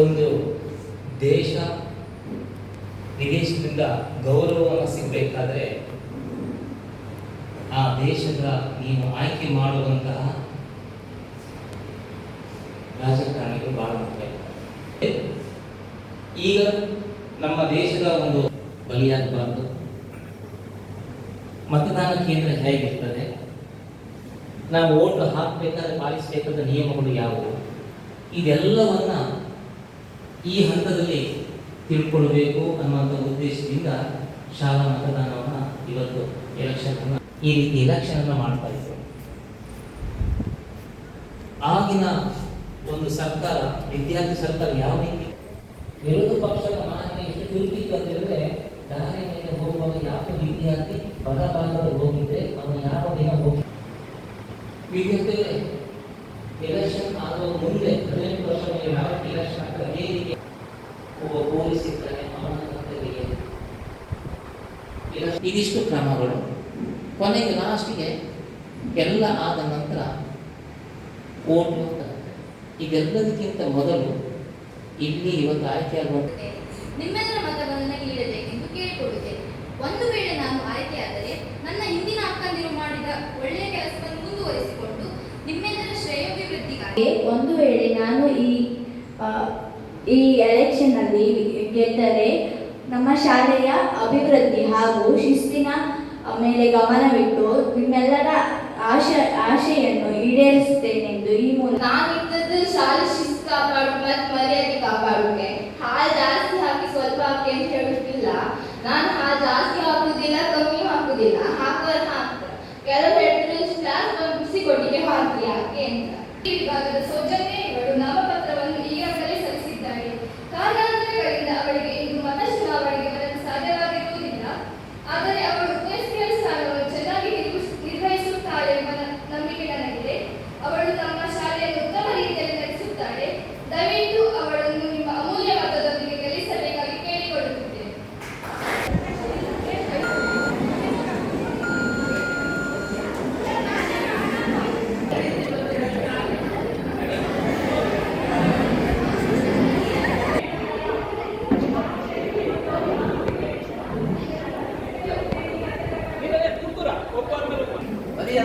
ಒಂದು ದೇಶ ವಿದೇಶದಿಂದ ಗೌರವವನ್ನು ಸಿಗಬೇಕಾದ್ರೆ ಆ ದೇಶದ ನೀವು ಆಯ್ಕೆ ಮಾಡುವಂತಹ ರಾಜಕಾರಣಿಗಳು ಬಹಳ ಮುಖ್ಯ. ಈಗ ನಮ್ಮ ದೇಶದ ಒಂದು ಬಲಿಯಾಗಬಾರ್ದು. ಮತದಾನ ಕೇಂದ್ರ ಹೇಗಿರ್ತದೆ? ನಾವು ಓಟ್ ಹಾಕಬೇಕಾದ್ರೆ ಪಾಲಿಸಬೇಕಾದ ನಿಯಮಗಳು ಯಾವುವು? ಇದೆಲ್ಲವನ್ನ ಈ ಹಂತದಲ್ಲಿ ತಿಳ್ಕೊಳ್ಬೇಕು ಅನ್ನುವಂಥ ಉದ್ದೇಶದಿಂದ ಶಾಲಾ ಮತದಾನವನ್ನು ಇವತ್ತು ಎಲೆಕ್ಷನ್ ಈ ರೀತಿ ಎಲೆಕ್ಷನ್ ಮಾಡ್ತಾ ಇದ್ದರು ಆಗಿನ ಒಂದು ಸರ್ಕಾರ, ವಿದ್ಯಾರ್ಥಿ ಸರ್ಕಾರ ಯಾವ ರೀತಿ ವಿರೋಧ ಪಕ್ಷದ ಮಾನ್ಯ ಎಷ್ಟು ತಿರುಗಿತ್ತು ಅಂತ ಹೇಳಿದ್ರೆ, ದಾರಿ ಮೇಲೆ ಹೋಗುವಾಗ ಯಾವ ವಿದ್ಯಾರ್ಥಿ ಬಲಭಾಗದಲ್ಲಿ ಹೋಗಿದ್ರೆ ಅವನು ಯಾವ ದಿನ ಹೋಗಿ ವಿದ್ಯಾರ್ಥಿಗಳೇ ಎಲೆಕ್ಷನ್ ಆಗುವ ಮುಂದೆ ಹದಿನೆಂಟು ವರ್ಷ ಮೇಲೆ ಯಾವ ಎಲೆಕ್ಷನ್ ಆಗ್ತದೆ ರೀತಿ ಒಬ್ಬ ಪೊಲೀಸ್ ಅವನ ಕರ್ತವ್ಯ ಇದಿಷ್ಟು ಕ್ರಮಗಳು. ಕೊನೆಗೆ ಲಾಸ್ಟಿಗೆ ಎಲ್ಲ ಆದ ನಂತರ ಕೋರ್ಟ್ ಅಂತ ಇದೆಲ್ಲದಕ್ಕಿಂತ ಮೊದಲು ಇಲ್ಲಿ ಇವತ್ತು ಆಯ್ಕೆ ಆಗುವಂತೆ ನಿಮ್ಮೆಲ್ಲರ ಮತವನ್ನು ನೀಡಬೇಕೆಂದು ಕೇಳಿಕೊಳ್ಳುತ್ತೇನೆ. ಒಂದು ವೇಳೆ ನಾನು ಆಯ್ಕೆಯಾದರೆ ನನ್ನ ಹಿಂದಿನ ಅಕ್ಕಂದಿರು ಮಾಡಿದ ಒಂದು ವೇಳೆ ನಾನು ಈ ಈ ಎಲೆಕ್ಷನ್ ಅಲ್ಲಿ ಗೆದ್ದರೆ ನಮ್ಮ ಶಾಲೆಯ ಅಭಿವೃದ್ಧಿ ಹಾಗೂ ಶಿಸ್ತಿನ ಮೇಲೆ ಗಮನವಿಟ್ಟು ನಿಮ್ಮೆಲ್ಲರ ಆಶ, ಆಶೆಯನ್ನು ಈಡೇರಿಸುತ್ತೇನೆಂದು ಈ ಆ,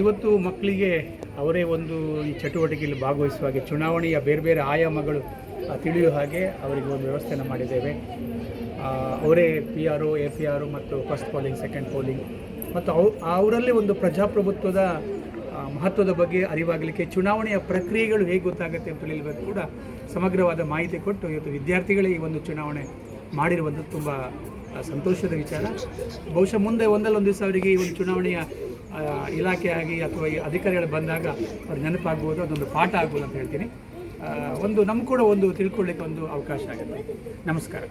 ಇವತ್ತು ಮಕ್ಕಳಿಗೆ ಅವರೇ ಒಂದು ಈ ಚಟುವಟಿಕೆಯಲ್ಲಿ ಭಾಗವಹಿಸುವ ಹಾಗೆ ಚುನಾವಣೆಯ ಬೇರೆ ಬೇರೆ ಆಯಾಮಗಳು ತಿಳಿಯುವ ಹಾಗೆ ಅವರಿಗೆ ಒಂದು ವ್ಯವಸ್ಥೆಯನ್ನು ಮಾಡಿದ್ದೇವೆ. ಅವರೇ P R O A P R ಮತ್ತು ಫಸ್ಟ್ ಪೋಲಿಂಗ್ ಸೆಕೆಂಡ್ ಪೋಲಿಂಗ್ ಮತ್ತು ಅವು, ಅವರಲ್ಲಿ ಒಂದು ಪ್ರಜಾಪ್ರಭುತ್ವದ ಮಹತ್ವದ ಬಗ್ಗೆ ಅರಿವಾಗಲಿಕ್ಕೆ ಚುನಾವಣೆಯ ಪ್ರಕ್ರಿಯೆಗಳು ಹೇಗೆ ಗೊತ್ತಾಗುತ್ತೆ ಅಂತ ತಿಳಿಯಬೇಕು ಕೂಡ ಸಮಗ್ರವಾದ ಮಾಹಿತಿ ಕೊಟ್ಟು ಇವತ್ತು ವಿದ್ಯಾರ್ಥಿಗಳೇ ಈ ಒಂದು ಚುನಾವಣೆ ಮಾಡಿರುವಂಥದ್ದು ತುಂಬ ಸಂತೋಷದ ವಿಚಾರ. ಬಹುಶಃ ಮುಂದೆ ಒಂದಲ್ಲ ಒಂದು ದಿವಸ ಅವರಿಗೆ ಈ ಒಂದು ಚುನಾವಣೆಯ ಇಲಾಖೆಯಾಗಿ ಅಥವಾ ಈ ಅಧಿಕಾರಿಗಳು ಬಂದಾಗ ಅವ್ರು ನೆನಪಾಗ್ಬೋದು ಅದೊಂದು ಪಾಠ ಆಗ್ಬೋದು ಅಂತ ಹೇಳ್ತೀನಿ. ಒಂದು, ನಮ್ಗೆ ಕೂಡ ಒಂದು ತಿಳ್ಕೊಳ್ಳಿಕ್ಕೆ ಒಂದು ಅವಕಾಶ ಆಗುತ್ತೆ. ನಮಸ್ಕಾರ.